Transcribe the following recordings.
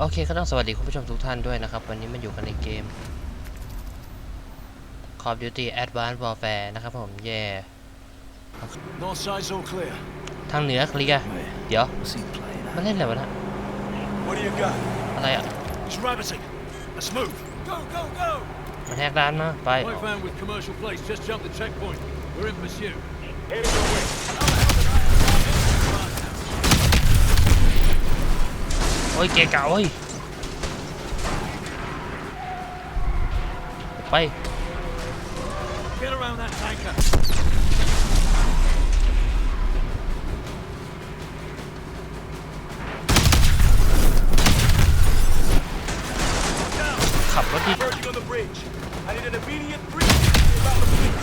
โอเคก็ต้องสวัสดีคุณผู้ชมทุกท่านด้วยนะครับ วันนี้มันอยู่กันในเกม Call of Duty Advanced Warfare นะครับผมแย่ North side's all clear. ทางเหนือเคลียร์เดี๋ยว What's he playing มันเล่นอะไรวะนะ What do you got? อะไรอะ He's rabbiting. Let's move. Go, go, go! มันแหกด่านมาไป White van with commercial place just jumped the checkpoint. We're in pursuit. Heading your โอ้ยเกะกะโอ้ยไป Get around that tanker. ขับรถดิ Converging on the bridge. I need an immediate breach. About the fleet.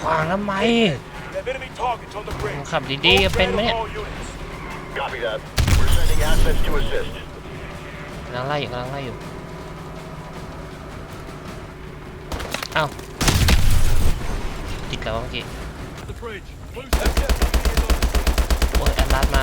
ขวางทำไม We have enemy targets on the bridge. ขับดีๆเป็นไหมเนี่ย All units. Copy that. We're sending assets to assist. กำลังไล่อยู่กำลังไล่อยู่เอ้าติดแล้วเมื่อกี้ The bridge. Move That's it. โอ้ยแอดลาสมา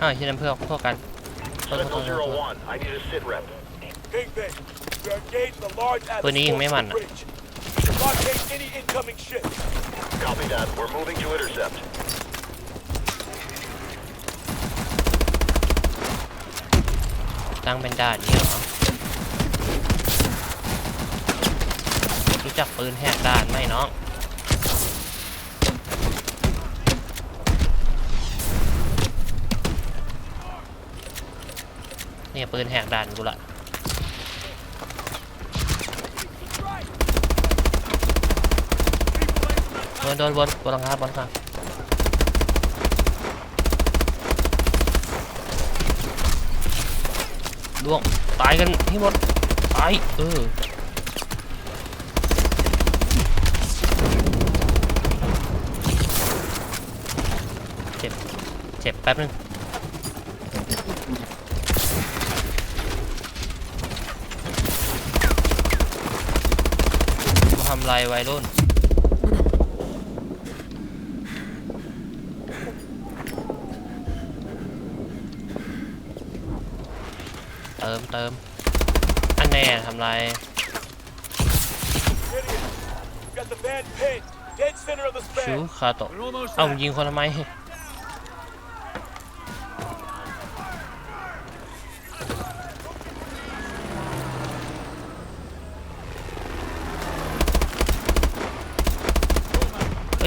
อ้าวที่นั่นเพื่อนพวกกันโทษโทษโทษ Sentinel โทษ 01, I need a sit rep. Kingpin. We are engaged in a large atlas Pwede yung force may on man. the bridge. Blockade any incoming ship. Copy that. We're moving to intercept. ตั้งเป็นด่านนี้เหรอ รู้จักปืนแหกด่านไหมน้องเนี่ยปืนแหกด่านกูละโดนโดนบนบนหลังคาบนหลังคาล่วงตายกันที่หมดตายเออเจ็บ เจ็บแป๊บนึงมาทำไรวัยรุ่นเติมเติมอันแน่ทำไร Gideon. We've got the van pinned. Dead center of the ชิว span. คาโตะ We're almost เอ้า there. ยิงคนทำไม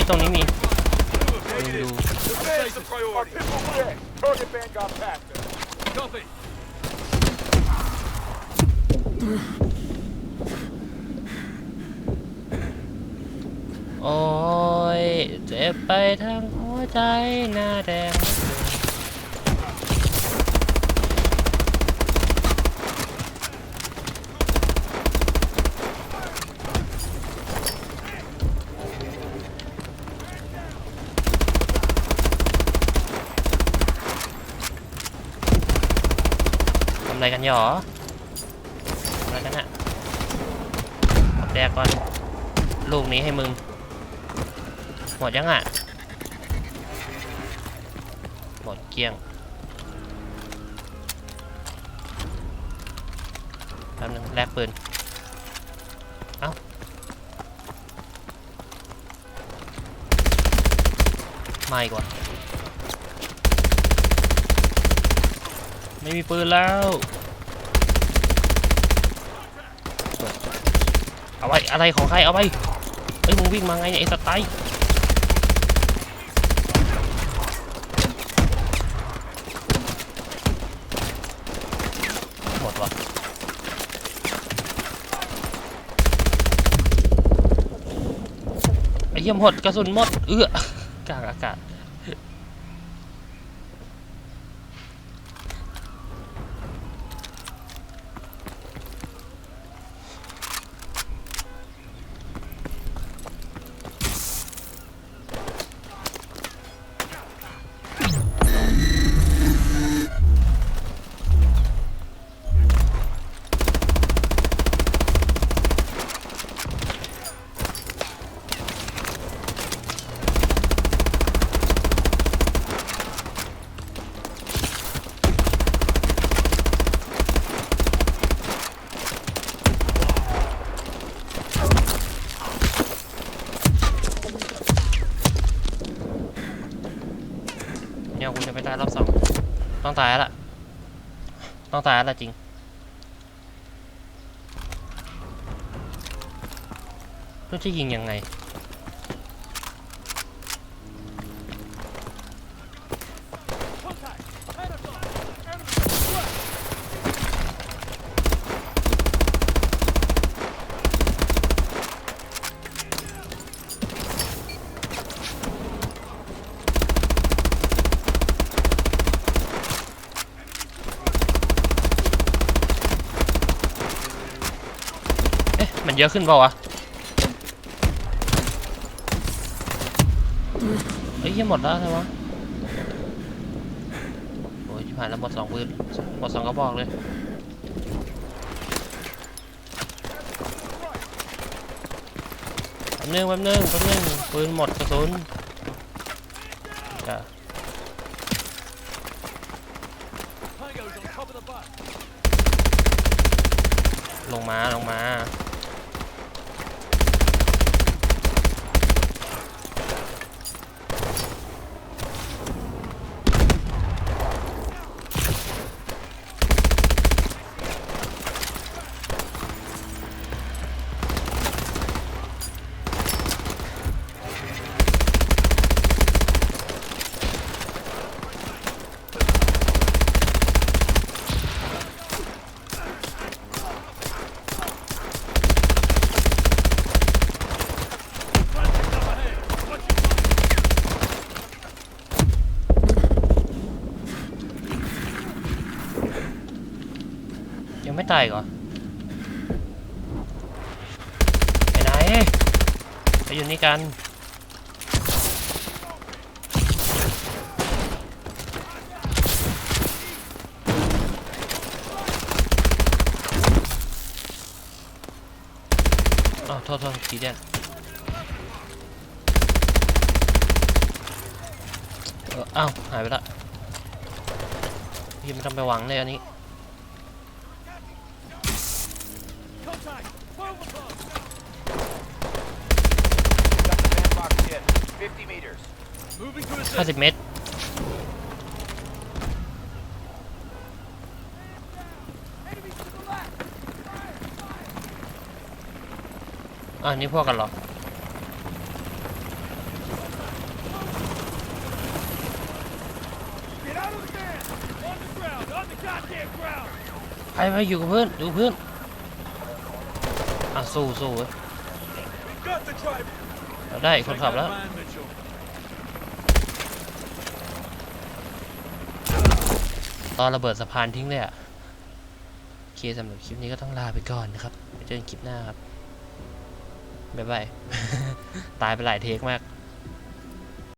ตรงนี้มีไม่รู้ The van's the priority. Our people were dead. Target van got past us. Copy. โอ้ยเจ็บไปทั้งหัวใจหน้าแดงำอะไรกันหยอทำอะไรกันอะขับแดกก่อน ลูกนี้ให้มึง หมดยังอะหมดเกลี้ยงแป๊บนึงแลกปืน เอ้าไม่กว่า ไม่มีปืนแล้ว เอาไว้อะไรของใคร เอาไปเอ้ยมึงวิ่งมาไงเนี่ยไอ้สไตล์หมดวะไอ้เหี้ยมหมดกระสุนหมด เอื้อกลางอากาศ รอบสองต้องตายละต้องตายละจริงเพื่อจะยิงยังไง มันเยอะขึ้นเปล่าวะเฮ้ยยังหมดแล้วใช่ไหมะโอ้ยชิบหายแล้วหมดสองปืนหมดสองกระบอกเลยแป๊บนึงแป๊บนึงแป๊บนึงปืนหมดกระสุนจ้ะลงมาลงมา ตายกเหรอไปไหนไปอยู่นี่กันอ้าโทษโทษทีเดียนเอออ้าวหายไปละพี่ม่ต้องไปหวังเลยอันนี้ Contact. Move the bus. Got the bandbox hit. 50 meters. Moving to assist. 50เมตรอ่านี่พวกกันเหรอ Get out of the van. On the ground. On the goddamn ground. ไปไปอยู่กับเพื่อนอยู่กับเพื่อนอะสู้สู้เว้ย Got the driver. เราได้คนขับแล้ว Van Mitchell. ตอนระเบิดสะพานทิ้งเลยอะโอเคสำหรับคลิปนี้ก็ต้องลาไปก่อนนะครับเจอกันคลิปหน้าครับบ๊ายบาย ตายไปหลายเทคมาก